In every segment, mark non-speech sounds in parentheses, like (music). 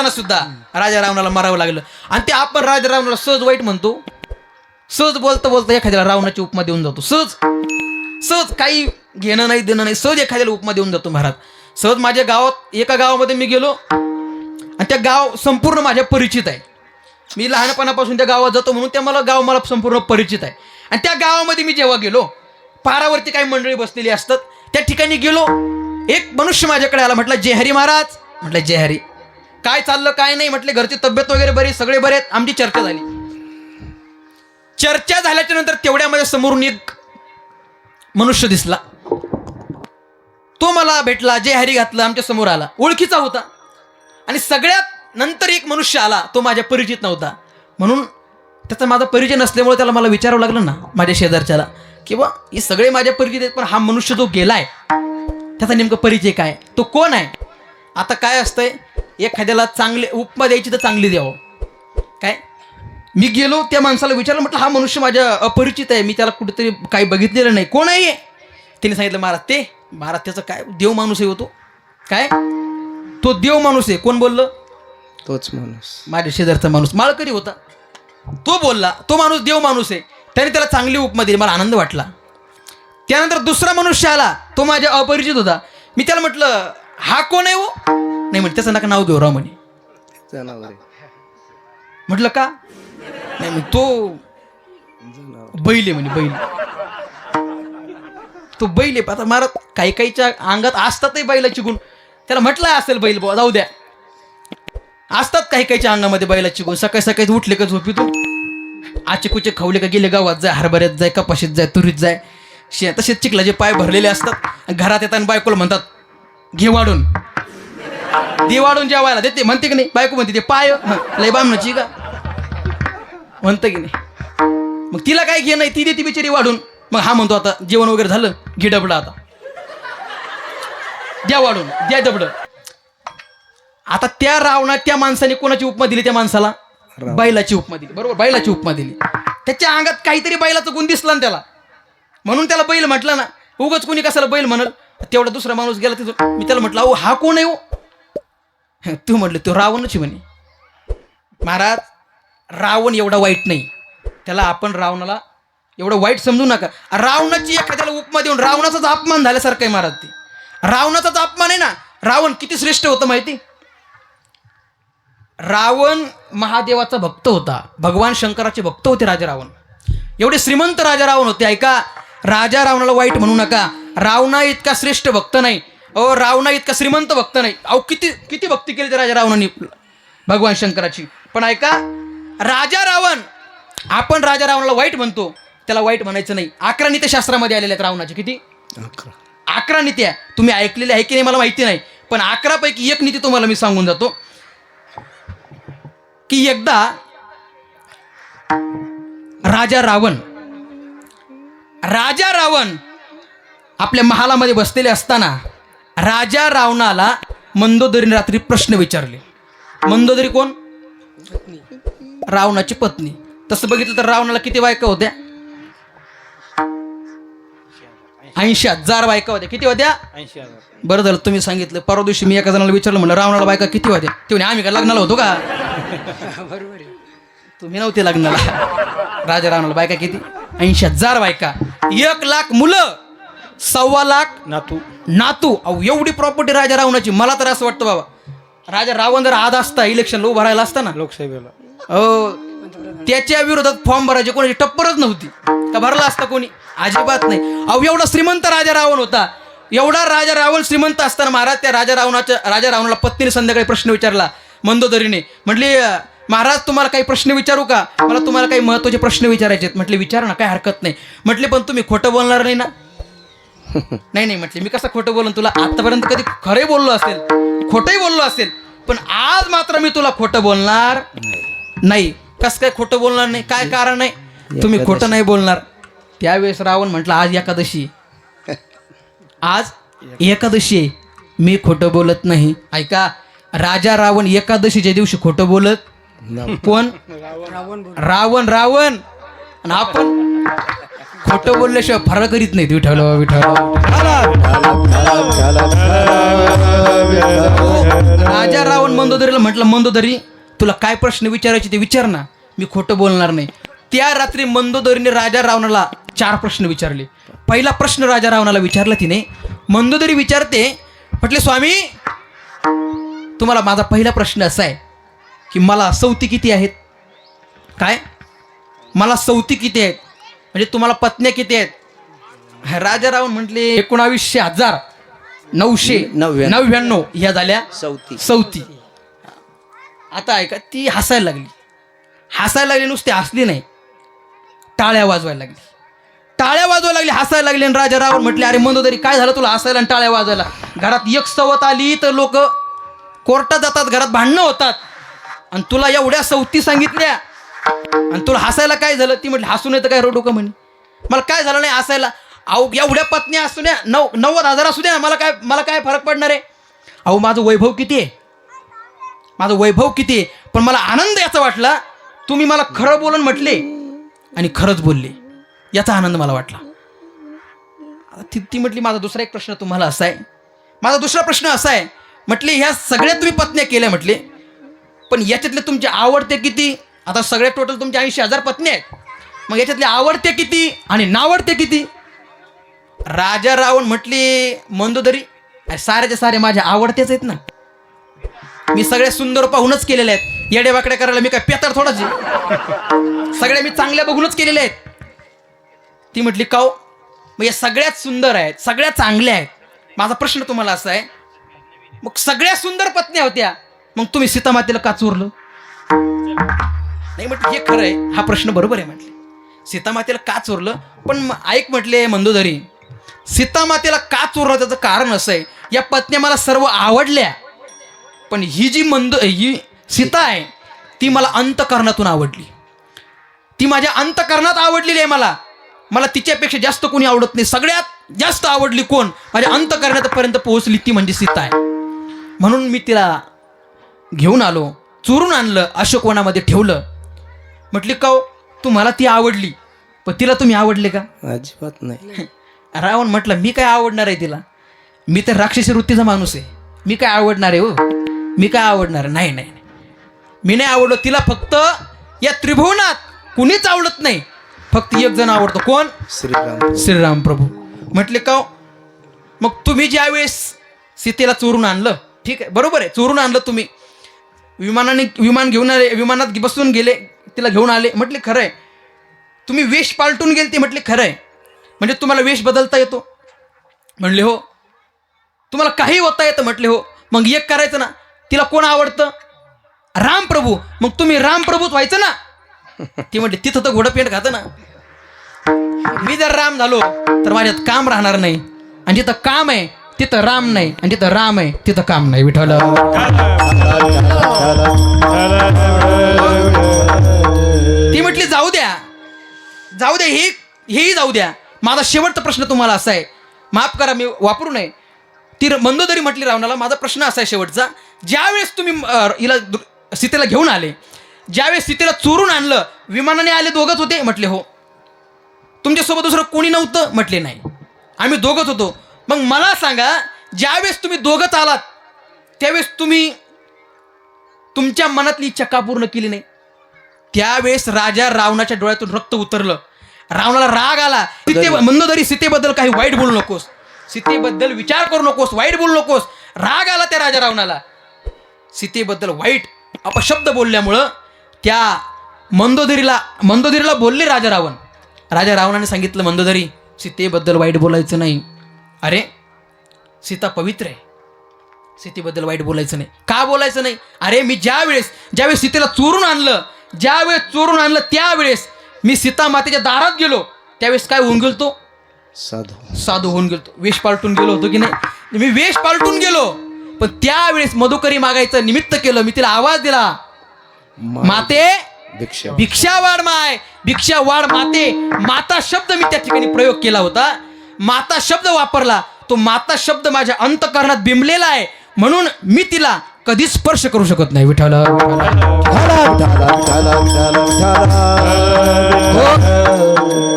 असताना सुद्धा राजा रावणाला मारावं लागलं. आणि ते आपण राजा रावणाला सहज वाईट म्हणतो. सहज बोलता बोलता एखाद्याला रावणाची उपमा देऊन जातो. सहज. सहज काही घेणं नाही देणं नाही. सहज एखाद्याला उपमा देऊन जातो महाराज. सहज माझ्या गावात एका गावामध्ये मी गेलो. आणि त्या गाव संपूर्ण माझ्या परिचित आहे. मी लहानपणापासून त्या गावात जातो म्हणून त्या मला गाव मला संपूर्ण परिचित आहे. आणि त्या गावामध्ये मी जेव्हा गेलो पारावरती काही मंडळी बसलेली असतात. त्या ठिकाणी गेलो. एक मनुष्य माझ्याकडे आला म्हटलं जय हरी महाराज. म्हटलं जय हरी. काय चाललं काय नाही म्हटले घरची तब्येत वगैरे बरी सगळे बरे आहेत आमची चर्चा झाली. चर्चा झाल्याच्यानंतर तेवढ्यामध्ये समोरून एक मनुष्य दिसला. तो मला भेटला जे हरी घातलं आमच्यासमोर आला. ओळखीचा होता. आणि सगळ्यात नंतर एक मनुष्य आला तो माझ्या परिचित नव्हता. म्हणून त्याचा माझा परिचय नसल्यामुळे त्याला मला विचारावं लागलं ना माझ्या शेजारच्याला. किंवा हे सगळे माझ्या परिचित आहेत पण हा मनुष्य जो गेलाय त्याचा नेमकं परिचय काय? तो कोण आहे? आता काय असतंय? एखाद्याला चांगले उपमा द्यायची तर चांगली द्यावं. काय? मी गेलो त्या माणसाला विचारलं म्हटलं हा मनुष्य माझ्या अपरिचित आहे. मी त्याला कुठेतरी काही बघितलेलं नाही. कोण आहे? त्याने सांगितलं महाराज ते महाराज त्याचं काय देव माणूस आहे होतो काय? तो देव माणूस आहे. कोण बोललं? तोच माणूस. माझ्या शेजारचा माणूस. माळकरी होता. तो बोलला तो माणूस देव माणूस आहे. त्याने त्याला चांगली उपमा दिली. मला आनंद वाटला. त्यानंतर दुसरा मनुष्य आला. तो माझ्या अपरिचित होता. मी त्याला म्हटलं हा कोण आहे हो? नाही म्हणे त्याचं नका नाव घेऊ राव म्हणे. जनावर. म्हटलं का? नाही म्हणे तो बैल आहे म्हणे बैल. तो बैल आहे आता महाराज काही काहीच्या अंगात असतातही बैलाची गुण. त्याला म्हटलं असेल बैल बुवा जाऊ द्या. असतात काही काहीच्या अंगामध्ये बैलाची गुण. सकाळी सकाळी उठले का झोपीतून आचे कुचे खावले का गेले गावात जाय हरभऱ्यात जाय कपाशीत जाय तुरीत जाय. शे तसेच चिखलाचे पाय भरलेले असतात. घरात येताना बायकोला म्हणतात घे वाढून. दे वाढून जेवायला देते म्हणते की नाही? बायको म्हणते ते पाय लय बामणाची का? म्हणतं की नाही. मग तिला काय घे नाही ती देते बिचारी वाढून. मग हा म्हणतो आता जेवण वगैरे झालं घे डबडं आता. द्या वाढून द्या डबडं. आता त्या रावणात त्या माणसाने कोणाची उपमा दिली त्या माणसाला. बैलाची उपमा दिली. बरोबर बैलाची उपमा दिली. त्याच्या अंगात काहीतरी बैलाचा गुण दिसला ना त्याला. म्हणून त्याला बैल म्हटलं ना उगाच कोणी कसाला बैल म्हणल? तेवढा दुसरा माणूस गेला तिथून. मी त्याला म्हटलं अहो हा कोण आहे हं, तू म्हटलं तो रावणच म्हणे. महाराज रावण एवढा वाईट नाही. त्याला आपण रावणाला एवढं वाईट समजू नका. रावणाची एखाद्याला उपमा देऊन रावणाचाच अपमान झाल्यासारखं आहे महाराज ते. रावणाचाच अपमान आहे ना. रावण किती श्रेष्ठ होतं माहिती? रावण महादेवाचा भक्त होता. भगवान शंकराचे भक्त होते राजा रावण. एवढे श्रीमंत राजा रावण होते. ऐका राजा रावणाला वाईट म्हणू नका. रावणा इतका श्रेष्ठ भक्त नाही. अहो रावणा इतका श्रीमंत भक्त नाही. अहो किती किती भक्ती केली त्या राजा रावणाने? भगवान शंकराची. पण ऐका राजा रावण आपण राजा रावणाला वाईट म्हणतो. त्याला वाईट म्हणायचं नाही. अकरा नित्यशास्त्रामध्ये आलेल्या आहेत रावणाचे. किती? अकरा. अकरा नीत्या तुम्ही ऐकलेल्या आहे की नाही मला माहिती नाही. पण अकरा पैकी एक नीती तुम्हाला मी सांगून जातो. की एकदा राजा रावण राजा रावण आपल्या महालामध्ये बसलेले असताना राजा रावणाला मंदोदरीने रात्री प्रश्न विचारले. मंदोदरी कोण? रावणाची पत्नी. तसं बघितलं तर रावणाला किती बायका होत्या? ऐंशी हजार. बायका होत्या. किती होत्या? बरं झालं तुम्ही सांगितलं. परवा दिवशी मी एका जणाला विचारलं म्हणलं रावणाला बायका किती होत्या? ते आम्ही का लग्नाला होतो का? तुम्ही नव्हते लग्नाला. राजा रावणाला बायका किती? ऐंशी हजार बायका. एक लाख मुलं. सव्वा लाख नातू. नातू. अहो एवढी प्रॉपर्टी राजा रावणाची. मला तर असं वाटतं बाबा. राजा रावण जर आज असता इलेक्शनला उभा राहिला असता ना. लोकसभेला. अहो त्याच्या विरोधात फॉर्म भरायची कोणाची टप्परच नव्हती. का भरला असता कोणी? अजिबात नाही. अहो एवढा श्रीमंत राजा रावण होता. एवढा राजा रावण श्रीमंत असताना महाराज त्या राजा रावणाच्या राजा रावणाला पत्नीने संध्याकाळी प्रश्न विचारला मंदोदरीने. म्हटली महाराज तुम्हाला काही प्रश्न विचारू का? मला तुम्हाला काही महत्त्वाचे प्रश्न विचारायचे आहेत. म्हटले विचारा ना काय हरकत नाही. म्हटले पण तुम्ही खोटं बोलणार नाही ना. नाही नाही म्हटले मी कसं खोटं बोलून तुला आतापर्यंत कधी खरंही बोललो असेल खोटंही बोललो असेल पण आज मात्र मी तुला खोटं बोलणार नाही. कस काय खोटं बोलणार नाही? काय कारण नाही? तुम्ही खोटं नाही बोलणार. त्यावेळेस रावण म्हटलं आज एकादशी आहे. (laughs) आज एकादशी आहे. मी खोटं बोलत नाही. ऐका राजा रावण एकादशीच्या दिवशी खोटं बोलत नाव कोण रावण रावण. आणि आपण खोटं बोलल्याशिवाय फरक करीत नाहीत विठ्ठल विठ्ठल राजा रावण मंदोदरीला म्हटलं मंदोदरी तुला काय प्रश्न विचारायचे ते विचार ना. मी खोटं बोलणार नाही. त्या रात्री मंदोदरीने राजा रावणाला चार प्रश्न विचारले. पहिला प्रश्न राजा रावणाला विचारला तिने. मंदोदरी विचारते म्हटले स्वामी तुम्हाला माझा पहिला प्रश्न असा आहे की मला सौती किती आहेत? काय? मला सौती किती आहेत? म्हणजे तुम्हाला पत्न्या किती आहेत? राजा रावण म्हटले एकोणावीसशे हजार नऊशे नव्याण्णव. नव्याण्णव ह्या झाल्या. चौथी सौती आता ऐका ती हसायला लागली. हसायला लागली नुसती हसली नाही. टाळ्या वाजवायला लागली. टाळ्या वाजवायला लागली हसायला लागली आणि राजा रावण म्हटले अरे मंदोदरी काय झालं तुला हसायला आणि टाळ्या वाजवायला? घरात एक सवत आली तर लोक कोर्टात जातात घरात भांडणं होतात. आणि तुला एवढ्या सवती सांगितल्या आणि तुला हसायला काय झालं? ती म्हटली हसून येतं काय रोडू का? म्हणे. मला काय झालं नाही हसायला? अहो एवढ्या पत्न्या असू द्या नऊ नव्वद हजार असू द्या मला काय मला काय फरक पडणार आहे? अहो माझं वैभव किती आहे? माझं वैभव किती आहे? पण मला आनंद याचा वाटला. तुम्ही मला खरं बोलून म्हटले आणि खरंच बोलले. याचा आनंद मला वाटला. ती ती म्हटली माझा दुसरा एक प्रश्न तुम्हाला असा आहे. माझा दुसरा प्रश्न असा आहे. म्हटले ह्या सगळ्या तुम्ही पत्न्या केल्या म्हटले पण याच्यातले तुमचे आवडते किती? आता सगळ्या टोटल तुमचे ऐंशी हजार पत्नी आहेत. मग याच्यातले आवडते किती आणि नावडते किती? राजा रावण म्हटली मंदोदरी अरे साऱ्याच्या सारे माझ्या आवडतेच आहेत ना. मी सगळे सुंदर पाहूनच केलेले आहेत. येडे वाकडे करायला मी काय पेतर थोडाच आहे. सगळे मी चांगल्या बघूनच केलेले आहेत. ती म्हटली काव मग या सगळ्यात सुंदर आहेत सगळ्यात चांगल्या आहेत. माझा प्रश्न तुम्हाला असा आहे मग सगळ्या सुंदर पत्न्या होत्या मग तुम्ही सीतामातेला का चोरलं? नाही म्हटलं हे खरं आहे. हा प्रश्न बरोबर आहे म्हटले. सीतामातेला का चोरलं? पण ऐक म्हटले मंदोदरी सीतामातेला का चोरलं? त्याचं कारण असं आहे. या पत्न्या मला सर्व आवडल्या. पण ही जी मंद ही सीता आहे ती मला अंतकरणातून आवडली. ती माझ्या अंतकरणात आवडलेली आहे मला. मला तिच्यापेक्षा जास्त कोणी आवडत नाही. सगळ्यात जास्त आवडली कोण? माझ्या अंतकरणापर्यंत पोहोचली ती म्हणजे सीता आहे. म्हणून मी तिला घेऊन आलो चोरून आणलं अशोकवनामध्ये ठेवलं. म्हटली का तुम्हाला ती आवडली. पण तिला तुम्ही आवडले का? अजिबात नाही. (laughs) रावण म्हटलं मी काय आवडणार आहे तिला? मी तर राक्षसी वृत्तीचा माणूस आहे. मी काय आवडणार आहे हो? मी काय आवडणार? आहे? नाही नाही. मी नाही आवडलो तिला फक्त या त्रिभुवनात कुणीच आवडत नाही. फक्त एक जण आवडतो. कोण? श्रीराम. श्रीराम प्रभू. म्हटले का? मग तुम्ही ज्यावेळेस सीतेला चोरून आणलं ठीक आहे बरोबर आहे चोरून आणलं तुम्ही. विमानाने विमान घेऊन आले विमानात बसून गेले तिला घेऊन आले म्हटले खरं आहे तुम्ही वेश पालटून गेले ते म्हटले खरं आहे म्हणजे तुम्हाला वेश बदलता येतो. म्हणले हो. तुम्हाला काही होता येतं म्हटले हो. मग एक करायचं ना तिला कोण आवडतं? रामप्रभू. मग तुम्ही रामप्रभूच व्हायचं ना. ती म्हटली तिथं तर घोडं पेंट खातं ना. मी जर राम झालो तर माझ्यात काम राहणार नाही. आणि जिथं काम आहे तिथं राम नाही आणि तिथं राम आहे तिथं काम नाही विठ्ठल. ती म्हटली जाऊ द्या. जाऊ द्या हे हेही जाऊ द्या. माझा शेवटचा प्रश्न तुम्हाला असा आहे. माफ करा मी वापरू नये. ती मंदोदरी म्हटली रावणाला माझा प्रश्न असा आहे शेवटचा. ज्यावेळेस तुम्ही हिला दु- सीतेला घेऊन आले ज्यावेळेस सीतेला चोरून आणलं विमानाने आले दोघंच होते? म्हटले हो. तुमच्यासोबत दुसरं कोणी नव्हतं? म्हटले नाही. आम्ही दोघंच होतो. मग मला सांगा ज्यावेळेस तुम्ही दोघंच आलात त्यावेळेस तुम्ही तुमच्या मनातली इच्छा का पूर्ण केली नाही. त्यावेळेस राजा रावणाच्या डोळ्यातून रक्त उतरलं. रावणाला राग आला. सीते मंदोदरी सीतेबद्दल काही वाईट बोलू नकोस. सीतेबद्दल विचार करू नकोस वाईट बोलू नकोस. राग आला त्या राजा रावणाला. सीतेबद्दल वाईट अपशब्द बोलल्यामुळं त्या मंदोदरीला मंदोदरीला बोलले राजा रावण. राजा रावणाने सांगितलं मंदोदरी सीतेबद्दल वाईट बोलायचं नाही. अरे सीता पवित्र आहे. सीतेबद्दल वाईट बोलायचं नाही. का बोलायचं नाही? अरे मी ज्या वेळेस ज्यावेळेस सीतेला चोरून आणलं ज्यावेळेस चोरून आणलं त्यावेळेस मी सीता मातेच्या दारात गेलो त्यावेळेस काय होऊन गेलतो? साधू. साधू होऊन गेलो वेश पालटून गेलो होतो की नाही? मी वेश पालटून गेलो पण त्यावेळेस मधुकरी मागायचं निमित्त केलं मी तिला आवाज दिला. माते भिक्षा. भिक्षा वाढ माय भिक्षा वाढ माते. माता शब्द मी त्या ठिकाणी प्रयोग केला होता. माता शब्द वापरला तो माता शब्द माझ्या अंतकरणात बिंबलेला आहे. म्हणून मी तिला कधी स्पर्श करू शकत नाही विठ्ठल.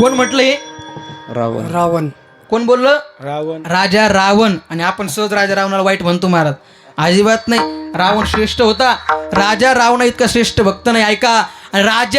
कोण म्हटलं हे? रावण. रावण. कोण बोललं? रावण. राजा रावण. आणि आपण सहज राजा रावणाला वाईट म्हणतो महाराज. अजिबात नाही. रावण श्रेष्ठ होता. राजा रावणा इतका श्रेष्ठ भक्त नाही ऐका. आणि राजा